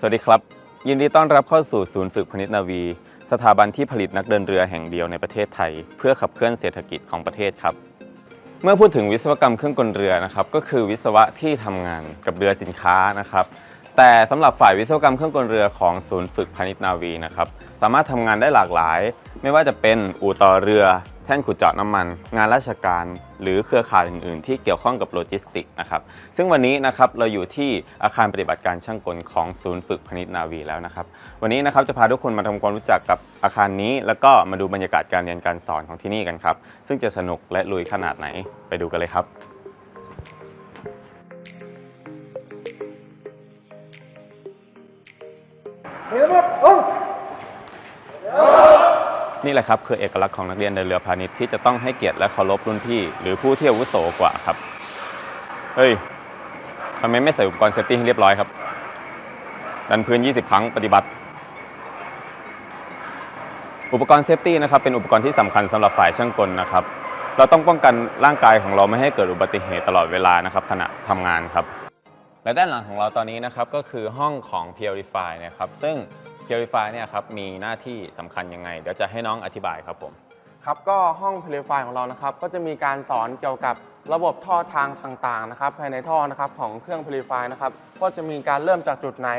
สวัสดีครับ ยินดีต้อนรับเข้าสู่ศูนย์ฝึกพนิษนาวี สถาบันที่ผลิตนักเดินเรือแห่งเดียวในประเทศไทย เพื่อขับเคลื่อนเศรษฐกิจของประเทศครับ เมื่อพูดถึงวิศวกรรมเครื่องกลเรือนะครับก็คือวิศวะที่ทำงานกับเรือสินค้านะครับ แต่สำหรับฝ่ายวิศวกรรมเครื่องกลเรือของศูนย์ฝึกพาณิชย์นาวีนะครับสามารถทำงานได้หลากหลาย ไม่ว่าจะเป็นอู่ต่อเรือ แท่นขุดเจาะน้ำมัน งานราชการ หรือเครือข่ายอื่น ๆ ที่เกี่ยวข้องกับโลจิสติกส์นะครับซึ่งวันนี้นะครับเราอยู่ที่อาคารปฏิบัติการช่างกลของศูนย์ฝึกพาณิชย์นาวีแล้วนะครับวันนี้นะครับจะพาทุกคนมาทำความรู้จักกับอาคารนี้ แล้วก็มาดูบรรยากาศการเรียนการสอนของที่นี่กันครับซึ่งจะสนุกและลุยขนาดไหนไปดูกันเลยครับ นี่แหละครับคือเอกลักษณ์ของนักเรียนในเรือพาณิชย์ที่จะต้องให้เกียรติและเคารพรุ่นพี่ หรือผู้ที่อาวุโสกว่าครับ เฮ้ยทำไมไม่ใส่อุปกรณ์เซฟตี้ให้เรียบร้อยครับ ดันพื้น 20 ครั้งปฏิบัติ อุปกรณ์เซฟตี้นะครับเป็นอุปกรณ์ที่สำคัญสำหรับฝ่ายช่างกลนะครับ เราต้องป้องกันร่างกายของเราไม่ให้เกิดอุบัติเหตุตลอดเวลานะครับขณะทำงานครับ และด้านหลังของเราตอนนี้นะครับก็คือห้องของ Purify นะครับซึ่ง Purify เนี่ยครับมีหน้าที่สำคัญยังไง เดี๋ยวจะให้น้องอธิบายครับผมครับก็ห้อง Purify ของเรานะครับก็จะมีการสอนเกี่ยวกับระบบท่อทางต่างๆนะครับภายในท่อนะครับของเครื่อง Purify นะครับก็จะมีการเริ่มจากจุดไหน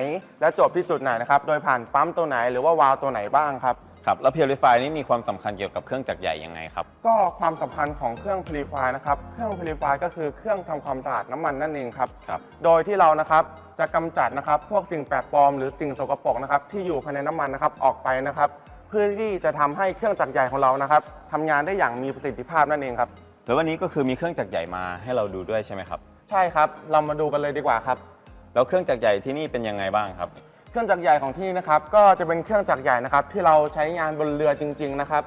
และจบที่จุดไหนนะครับโดยผ่านปั๊มตัวไหนหรือว่าวาล์วตัวไหนบ้างครับ ครับแล้ว Purify นี่มีความสำคัญเกี่ยวกับเครื่องจักรใหญ่ยังไงครับ ก็ความสำคัญของเครื่อง Purify นะครับ เครื่อง Purify ก็คือเครื่องทำความสะอาดน้ำมันนั่นเองครับ ครับ โดยที่เรานะครับจะกำจัดนะครับพวกสิ่งแปลกปลอมหรือสิ่งสกปรกนะครับที่อยู่ภายในน้ำมันนะครับออกไปนะครับเพื่อที่จะทำให้เครื่องจักรใหญ่ของเรานะครับทำงานได้อย่างมีประสิทธิภาพนั่นเองครับ แล้ววันนี้ก็คือมีเครื่องจักรใหญ่มาให้เราดูด้วยใช่ไหมครับ ใช่ครับ เรามาดูกันเลยดีกว่าครับ แล้วเครื่องจักรใหญ่ที่นี่เป็นยังไงบ้างครับเค รื่องจักรใหญ่ของที่นี่นะครับ ก็จะเป็นเครื่องจักรใหญ่นะครับ ที่เราใช้งานบนเรือจริง ๆนะครับ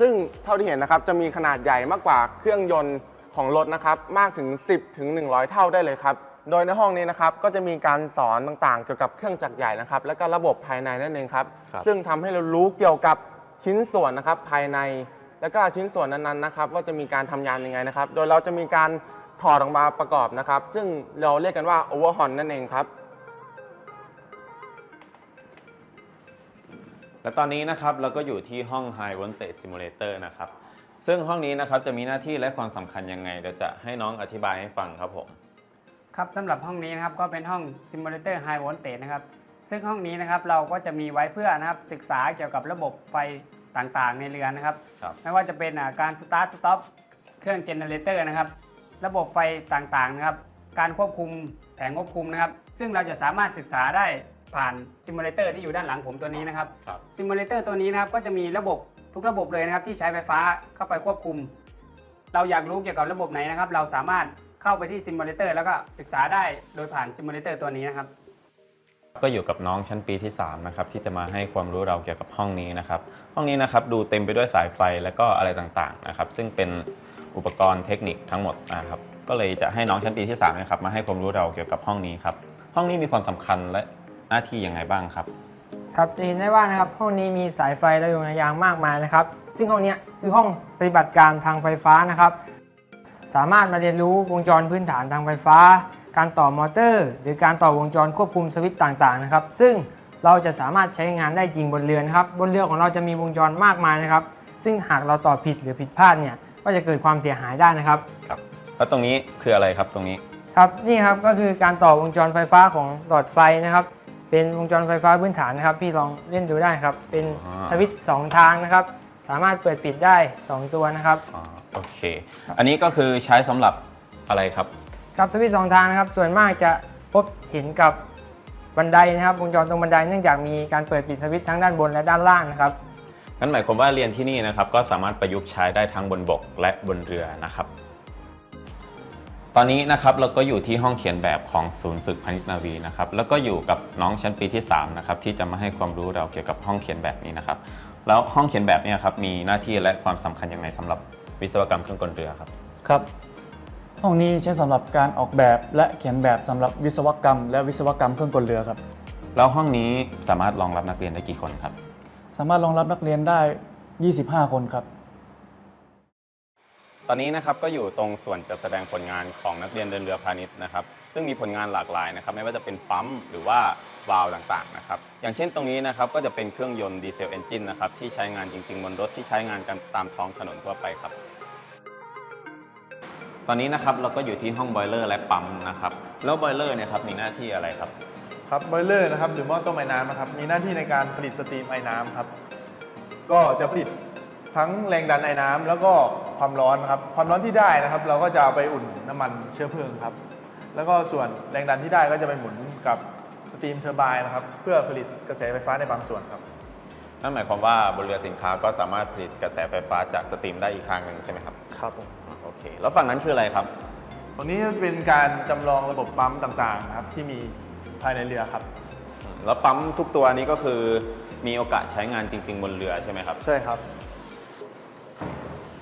ซึ่งเท่าที่เห็นนะครับจะมีขนาดใหญ่มากกว่าเครื่องยนต์ของรถนะครับมากถึง 10ถึง100 เท่าได้เลยครับโดยในห้องนี้นะครับก็จะมีการสอนต่างๆ เกี่ยวกับเครื่องจักรใหญ่นะครับ และก็ระบบภายในนั่นเองครับครับ ซึ่งทำให้เรารู้เกี่ยวกับชิ้นส่วนนะครับภายใน แล้วก็ชิ้นส่วนนั้นๆนะครับว่าจะมีการทำงานยังไงนะครับ โดยเราจะมีการถอดออกมาประกอบนะครับ ซึ่งเราเรียกกันว่า overhaul นั่นเองครับ และตอนนี้นะครับเราก็อยู่ที่ห้อง High Voltage Simulator นะครับ ซึ่งห้องนี้นะครับจะมีหน้าที่และความสำคัญยังไงเดี๋ยวจะให้น้องอธิบายให้ฟังครับผม ครับสำหรับห้องนี้นะครับก็เป็นห้อง Simulator High Voltage นะครับ ซึ่งห้องนี้นะครับเราก็จะมีไว้เพื่อนะครับศึกษาเกี่ยวกับระบบไฟต่างๆ ในเรือนะครับ ครับ ไม่ว่าจะเป็นอ่าการ Start Stop เครื่อง Generator นะครับ ระบบไฟต่างๆนะครับ การควบคุมแผงควบคุมนะครับ ซึ่งเราจะสามารถศึกษาได้ ผ่านซิมูเลเตอร์ที่อยู่ด้านหลังผมตัวนี้นะครับครับ ซิมูเลเตอร์ตัวนี้นะครับก็จะมีระบบทุกระบบเลยนะครับที่ใช้ไฟฟ้าเข้าไปควบคุม เราอยากรู้เกี่ยวกับระบบไหนนะครับ เราสามารถเข้าไปที่ซิมูเลเตอร์แล้วก็ศึกษาได้โดยผ่านซิมูเลเตอร์ตัวนี้นะครับ ก็อยู่กับน้องชั้นปีที่3นะครับที่จะมาให้ความรู้เราเกี่ยวกับห้องนี้นะครับ ห้องนี้นะครับดูเต็มไปด้วยสายไฟแล้วก็อะไรต่างๆนะครับ ซึ่งเป็นอุปกรณ์เทคนิคทั้งหมดนะครับก็เลยจะให้น้องชั้นปีที่3นะครับมาให้ความรู้เราเกี่ยวกับห้องนี้ครับห้องนี้มีความสำคัญและ หน้าที่ยังไงบ้างครับ ครับจะเห็นได้ว่านะครับห้องนี้มีสายไฟระยงระยางมากมายนะครับ ซึ่งห้องเนี้ยคือห้องปฏิบัติการทางไฟฟ้านะครับ สามารถมาเรียนรู้วงจรพื้นฐานทางไฟฟ้า การต่อมอเตอร์ หรือการต่อวงจรควบคุมสวิตช์ต่างๆนะครับ ซึ่งเราจะสามารถใช้งานได้จริงบนเรือนะครับ บนเรือของเราจะมีวงจรมากมายนะครับ ซึ่งหากเราต่อผิดหรือผิดพลาดเนี่ยก็จะเกิดความเสียหายได้นะครับ ครับ แล้วตรงนี้คืออะไรครับตรงนี้ ครับนี่ครับก็คือการต่อวงจรไฟฟ้าของหลอดไฟนะครับ เป็นวงจรไฟฟ้าพื้นฐานนะครับ พี่ลองเล่นดูได้ครับ เป็นอ่าสวิตช์สองทางนะครับ สามารถเปิดปิดได้ 2 ตัวนะครับ อ๋อโอเค อันนี้ก็คือใช้สำหรับอะไรครับ ครับสวิตช์สองทางนะครับ ส่วนมากจะพบเห็นกับบันไดนะครับวงจรตรงบันไดเนื่องจากมีการเปิดปิดสวิตช์ทั้งด้านบนและด้านล่างนะครับ งั้นหมายความว่าเรียนที่นี่นะครับก็สามารถประยุกต์ใช้ได้ทั้งบนบกและบนเรือนะครับ ตอนนี้นะครับเราก็อยู่ที่ห้องเขียนแบบของศูนย์ฝึกพนิษฐ์นาวีนะครับแล้วก็อยู่กับน้องชั้นปีที่3นะครับที่จะมาให้ความรู้เราเกี่ยวกับห้องเขียนแบบนี้นะครับแล้วห้องเขียนแบบเนี้ครับมีหน้าที่และความสำคัญยังไงสำหรับวิศวกรรมเครื่องกลเรือครับครับห้องนี้ใช้สำหรับการออกแบบและเขียนแบบสำหรับวิศวกรรม และวิศวกรรมเครื่องกลเรือครับแล้วห้องนี้สามารถรองรับนักเรียนได้กี่คนครับสามารถรองรับนักเรียนได้ 25 คนครับ ตอนนี้นะครับก็อยู่ตรงส่วนจัดแสดงผลงานของนักเรียนเดินเรือพาณิชย์นะครับซึ่งมีผลงานหลากหลายนะครับไม่ว่าจะเป็นปั๊มหรือว่าวาล์วต่างๆนะครับอย่างเช่นตรงนี้นะครับก็จะเป็นเครื่องยนต์ดีเซลเอนจินนะครับที่ใช้งานจริง ๆ บนรถที่ใช้งานกันตามท้องถนนทั่วไปครับ ตอนนี้นะครับเราก็อยู่ที่ห้องบอยเลอร์และปั๊มนะครับแล้วบอยเลอร์เนี่ยครับมีหน้าที่อะไรครับครับบอยเลอร์นะครับหรือหม้อต้มไอ้น้ำนะครับมีหน้าที่ในการผลิตสตรีมไอ้น้ำครับก็จะผลิตทั้งแรงดันไอ้น้ำแล้วก็ ความร้อนนะครับ ความร้อนที่ได้นะครับ เราก็จะเอาไปอุ่นน้ำมันเชื้อเพลิงครับ แล้วก็ส่วนแรงดันที่ได้ก็จะไปหมุนกับสตรีมเทอร์ไบน์นะครับ เพื่อผลิตกระแสไฟฟ้าในบางส่วนครับ นั่นหมายความว่าบนเรือสินค้าก็สามารถผลิตกระแสไฟฟ้าจากสตรีมได้อีกทางหนึ่งใช่ไหมครับครับผมโอเค แล้วฝั่งนั้นคืออะไรครับ ตรงนี้เป็นการจำลองระบบปั๊มต่างๆนะครับที่มีภายในเรือครับ แล้วปั๊มทุกตัวนี้ก็คือมีโอกาสใช้งานจริง ๆ บนเรือใช่ไหมครับ ใช่ครับ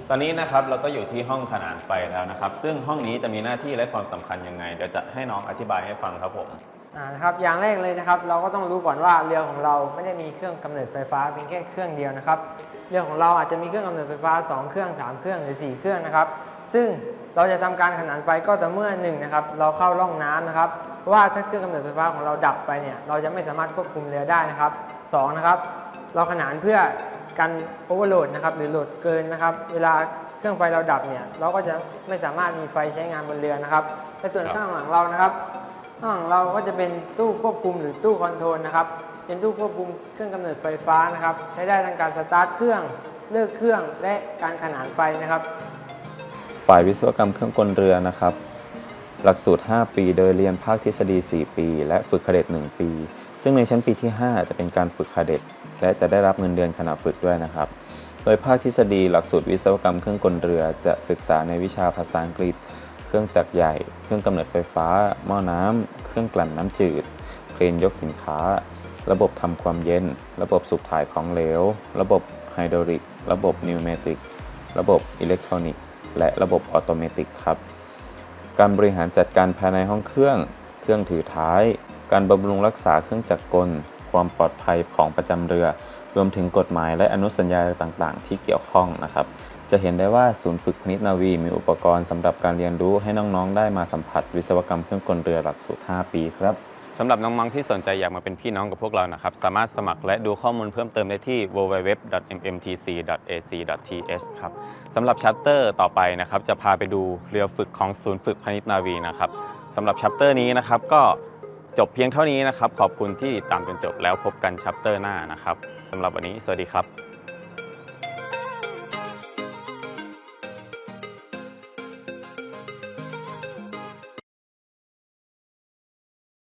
ตอนนี้นะครับเราก็อยู่ที่ห้องขนานไฟแล้วนะครับ ซึ่งห้องนี้จะมีหน้าที่และความสำคัญยังไงเดี๋ยวจะให้น้องอธิบายให้ฟังครับผม อ่านะครับอย่างแรกเลยนะครับ เราก็ต้องรู้ก่อนว่าเรือของเราไม่ได้มีเครื่องกำเนิดไฟฟ้าเพียงแค่เครื่องเดียวนะครับ เรือของเราอาจจะมีเครื่องกำเนิดไฟฟ้า 2 เครื่อง 3 เครื่องหรือ 4 เครื่องนะครับ ซึ่งเราจะทำการขนานไฟก็ต่อเมื่อหนึ่งนะครับเราเข้าร่องน้ำนะครับเพราะว่าถ้าเครื่องกำเนิดไฟฟ้าของเราดับไปเนี่ยเราจะไม่สามารถควบคุมเรือได้นะครับสองนะครับ เราขนานเพื่อ กันโอเวอร์โหลดนะครับหรือโหลดเกินนะครับ เวลาเครื่องไฟเราดับเนี่ยเราก็จะไม่สามารถมีไฟใช้งานบนเรือนะครับในส่วนข้างหลังเรานะครับข้างหลังเราก็จะเป็นตู้ควบคุมหรือตู้คอนโทรลนะครับเป็นตู้ควบคุมเครื่องกำเนิดไฟฟ้านะครับ ใช้ได้ทั้งการสตาร์ทเครื่องเลิกเครื่องและการขนานไฟนะครับ ฝ่ายวิศวกรรมเครื่องกลเรือนะครับ หลักสูตร 5 ปี โดยเรียนภาคทฤษฎี 4 ปี และฝึกคาเด็ด1ปี ซึ่งในชั้นปีที่ 5 จะเป็นการฝึกคาเด็ดและจะได้รับเงินเดือนขณะฝึกด้วยนะครับ โดยภาคทฤษฎีหลักสูตรวิศวกรรมเครื่องกลเรือจะศึกษาในวิชาภาษาอังกฤษ เครื่องจักรใหญ่ เครื่องกำเนิดไฟฟ้า หม้อน้ำ เครื่องกลั่นน้ำจืด เครนยกสินค้า ระบบทำความเย็น ระบบสูบถ่ายของเหลว ระบบไฮดรอลิก ระบบนิวเมติก ระบบอิเล็กทรอนิกส์ และระบบออโตเมติกครับ การบริหารจัดการภายในห้องเครื่อง เครื่องถือท้าย การบำรุงรักษาเครื่องจักรกล ความปลอดภัยของประจำเรือ รวมถึงกฎหมายและอนุสัญญาต่างๆ ที่เกี่ยวข้องนะครับ จะเห็นได้ว่าศูนย์ฝึกพนิษนาวี มีอุปกรณ์สำหรับการเรียนรู้ให้น้องๆ ได้มาสัมผัสวิศวกรรมเครื่องกลเรือหลักสูตร 5 ปีครับสำหรับน้องๆที่สนใจอยากมาเป็นพี่น้องกับพวกเรานะครับ สามารถสมัครและดูข้อมูลเพิ่มเติมได้ที่ www.mmtc.ac.th ครับสำหรับชัปเตอร์ต่อไปนะครับ จะพาไปดูเรือฝึกของศูนย์ฝึกพนิษนาวีนะครับสำหรับชัปเตอร์นี้นะครับก็ จบเพียงเท่านี้นะครับ ขอบคุณที่ติดตามจนจบแล้วพบกันชัปเตอร์หน้านะครับสำหรับวันนี้สวัสดีครับ